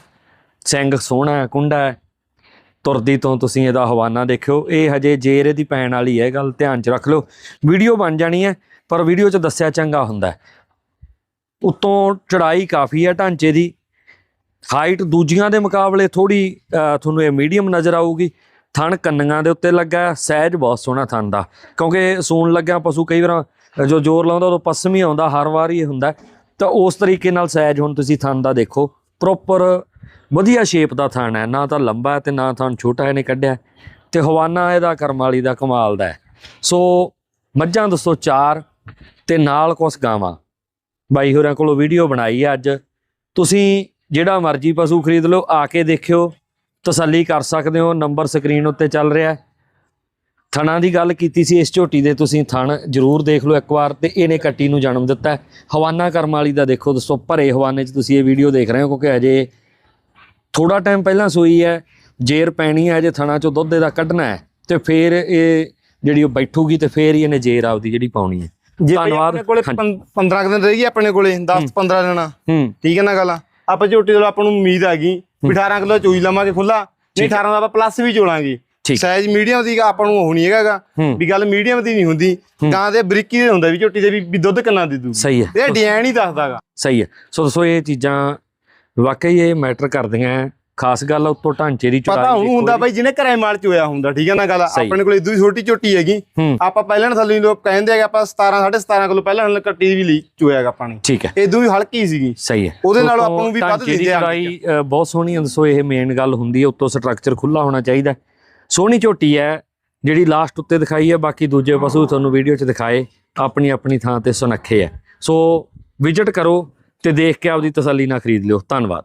A: ਸਿੰਘ ਸੋਹਣਾ ਹੈ ਕੁੰਡਾ ਹੈ। ਤੁਰਦੀ ਤੋਂ ਤੁਸੀਂ ਇਹਦਾ ਹਵਾਨਾ ਦੇਖਿਓ। ਇਹ ਹਜੇ ਜੇਰ ਇਹਦੀ ਪੈਣ ਵਾਲੀ ਹੈ ਗੱਲ ਧਿਆਨ 'ਚ ਰੱਖ ਲਓ। ਵੀਡੀਓ ਬਣ ਜਾਣੀ ਹੈ ਪਰ ਵੀਡੀਓ 'ਚ ਦੱਸਿਆ ਚੰਗਾ ਹੁੰਦਾ ਹੈ। ਉਤੋਂ ਚੜਾਈ ਕਾਫੀ ਹੈ ਢਾਂਚੇ ਦੀ। ਹਾਈਟ ਦੂਜੀਆਂ ਦੇ ਮੁਕਾਬਲੇ ਥੋੜੀ ਤੁਹਾਨੂੰ ਇਹ ਮੀਡੀਅਮ ਨਜ਼ਰ ਆਊਗੀ। ਥਣ ਕੰਨੀਆਂ ਦੇ ਉੱਤੇ ਲੱਗਾ ਸਹਿਜ ਬਹੁਤ ਸੋਹਣਾ ਥਣ ਦਾ। ਕਿਉਂਕਿ ਸੂਣ ਲੱਗਿਆ, ਪਸ਼ੂ ਕਈ ਵਾਰ ਜੋ ਜ਼ੋਰ ਲਾਉਂਦਾ ਉਦੋਂ ਪਸਮ ਹੀ ਆਉਂਦਾ, ਹਰ ਵਾਰ ਹੀ ਹੁੰਦਾ। ਤਾਂ ਉਸ ਤਰੀਕੇ ਨਾਲ ਸਹਿਜ ਹੁਣ ਤੁਸੀਂ ਥਣ ਦਾ ਦੇਖੋ। ਪ੍ਰੋਪਰ ਵਧੀਆ ਸ਼ੇਪ ਦਾ ਥਣ ਹੈ। ਨਾ ਤਾਂ ਲੰਬਾ ਹੈ ਤੇ ਨਾ ਥਣ ਛੋਟਾ ਇਹਨੇ ਕੱਢਿਆ ਤੇ ਹਵਾਨਾ ਇਹਦਾ ਕਰਮਾਲੀ ਦਾ ਕਮਾਲ ਦਾ ਸੋ ਮੱਝਾਂ ਦੱਸੋ ਚਾਰ ਤੇ ਨਾਲ ਕੁਛ ਗਾਵਾਂ। ਬਾਈ ਹੋਰਾਂ ਕੋਲੋਂ ਵੀਡੀਓ ਬਣਾਈ ਹੈ ਅੱਜ। ਤੁਸੀਂ ਜਿਹੜਾ ਮਰਜ਼ੀ ਪਸ਼ੂ ਖਰੀਦ ਲਓ, ਆ ਕੇ ਦੇਖਿਓ। ਤਸੱਲੀ ਕਰ ਸਕਦੇ ਹੋ ਨੰਬਰ ਸਕਰੀਨ ਉੱਤੇ ਚੱਲ ਰਿਹਾ ਹੈ। ਥਣਾ ਦੀ ਗੱਲ ਕੀਤੀ ਸੀ ਇਸ ਝੋਟੀ ਦੇ ਤੁਸੀਂ ਥਣ ਜ਼ਰੂਰ ਦੇਖ ਲਓ ਇੱਕ ਵਾਰ ਤੇ ਇਹਨੇ ਕੱਟੀ ਨੂੰ ਜਨਮ ਦਿੱਤਾ ਹੈ। ਹਵਾਨਾ ਕਰਮ ਵਾਲੀ ਦਾ ਦੇਖੋ ਦੋਸਤੋ ਭਰੇ ਹਵਾਨੇ 'ਚ ਤੁਸੀਂ ਇਹ ਵੀਡੀਓ ਦੇਖ ਰਹੇ ਹੋ ਕਿਉਂਕਿ ਅਜੇ ਥੋੜਾ ਟਾਈਮ ਪਹਿਲਾਂ ਸੂਈ ਹੈ ਜੇਰ ਪੈਣੀ ਹੈ ਅਜੇ ਥਣਾ 'ਚੋਂ ਦੁੱਧ ਇਹਦਾ ਕੱਢਣਾ ਹੈ ਤੇ ਫਿਰ ਇਹ ਜਿਹੜੀ ਉਹ ਬੈਠੂਗੀ ਤੇ ਫਿਰ ਹੀ ਇਹਨੇ ਜੇਰ ਆਪਦੀ ਜਿਹੜੀ ਪਾਉਣੀ ਹੈ। ਧੰਨਵਾਦ।
B: ਕੋਲੇ 15 ਕੁ ਦਿਨ ਰਹੀ ਆਪਣੇ ਕੋਲੇ 10 15 ਦਿਨ। ਠੀਕ ਹੈ ਨਾ ਗੱਲ? ਆਪਾਂ ਝੋਟੀ ਤੋਂ ਆਪਾਂ ਨੂੰ ਉਮੀਦ ਆ ਗਈ ਵੀ 18 ਕਿਲੋ ਚੋਈ ਲਵਾਂਗੇ ਖੁੱਲਾ ਨਹੀਂ 18 ਦਾ ਆਪਾਂ ਪਲੱਸ ਵੀ
A: ਠੀਕ।
B: ਸਾਈਜ਼ ਮੀਡੀਅਮ ਦੀ ਆਪਾਂ ਨੂੰ ਉਹ ਨਹੀਂ ਹੈਗਾਗਾ।
A: ਹੂੰ।
B: ਵੀ ਗੱਲ ਮੀਡੀਅਮ ਦੀ ਨਹੀਂ ਹੁੰਦੀ। ਗਾਂ ਦੇ ਬਰੀਕੀ ਦੇ ਹੁੰਦਾ ਵੀ ਝੋਟੀ ਦੇ ਵੀ ਦੁੱਧ ਕਿੰਨਾ ਦੇ ਦੂ।
A: ਸਹੀ ਹੈ।
B: ਇਹ ਡਿਜ਼ਾਈਨ ਹੀ ਦੱਸਦਾਗਾ।
A: ਸਹੀ ਹੈ। ਸੋ ਦੱਸੋ ਇਹ ਚੀਜ਼ਾਂ ਵਾਕਈ ਇਹ ਮੈਟਰ ਕਰਦੀਆਂ। ਖਾਸ ਗੱਲ ਉੱਤੋਂ ਢਾਂਚੇ ਦੀ ਚੌੜਾਈ
B: ਪਤਾ
A: ਦੇਖੋ
B: ਹੁੰਦਾ। ਬਾਈ ਜਿਹਨੇ ਘਰੇ ਮਾਲ ਚੋਇਆ ਹੁੰਦਾ ਠੀਕ ਹੈ ਨਾ ਗੱਲ। ਆਪਣੇ ਕੋਲ ਇਦੋਂ ਹੀ ਛੋਟੀ ਝੋਟੀ ਹੈਗੀ।
A: ਹੂੰ।
B: ਆਪਾਂ ਪਹਿਲਾਂ ਥੱਲੇ ਲੋਕ ਕਹਿੰਦੇ ਆ ਕਿ ਆਪਾਂ 17 17.5 ਕਿਲੋ ਪਹਿਲਾਂ ਨਾਲ ਕੱਟੀ ਵੀ ਲਈ ਚੋਇਆਗਾ ਆਪਾਂ ਨੇ।
A: ਠੀਕ ਹੈ।
B: ਇਦੋਂ ਵੀ ਹਲਕੀ ਸੀਗੀ।
A: ਸਹੀ ਹੈ।
B: ਉਹਦੇ ਨਾਲੋਂ ਆਪਾਂ ਨੂੰ ਵੀ ਵੱਧ ਦਿੰਦੇ ਆ
A: ਚੌੜਾਈ, ਬਹੁਤ ਸੋਹਣੀ ਹੈ ਦੱਸੋ ਇਹ ਮੇਨ ਗੱਲ ਹੁੰਦੀ ਹੈ ਉੱਤੋਂ ਸਟਰਕਚਰ ਖੁੱਲਾ ਹੋਣਾ ਚਾਹੀਦਾ ਹੈ। ਸੋਹਣੀ ਝੋਟੀ ਹੈ ਜਿਹੜੀ ਲਾਸਟ ਉੱਤੇ ਦਿਖਾਈ ਹੈ ਬਾਕੀ ਦੂਜੇ ਪਸ਼ੂ ਤੁਹਾਨੂੰ ਵੀਡੀਓ 'ਚ ਦਿਖਾਏ ਆਪਣੀ ਆਪਣੀ ਥਾਂ ਤੇ ਸੁਨੱਖੇ ਹੈ। ਸੋ ਵਿਜ਼ਿਟ ਕਰੋ ਤੇ ਦੇਖ ਕੇ ਆਪਦੀ ਤਸੱਲੀ ਨਾਲ ਖਰੀਦ ਲਿਓ। ਧੰਨਵਾਦ।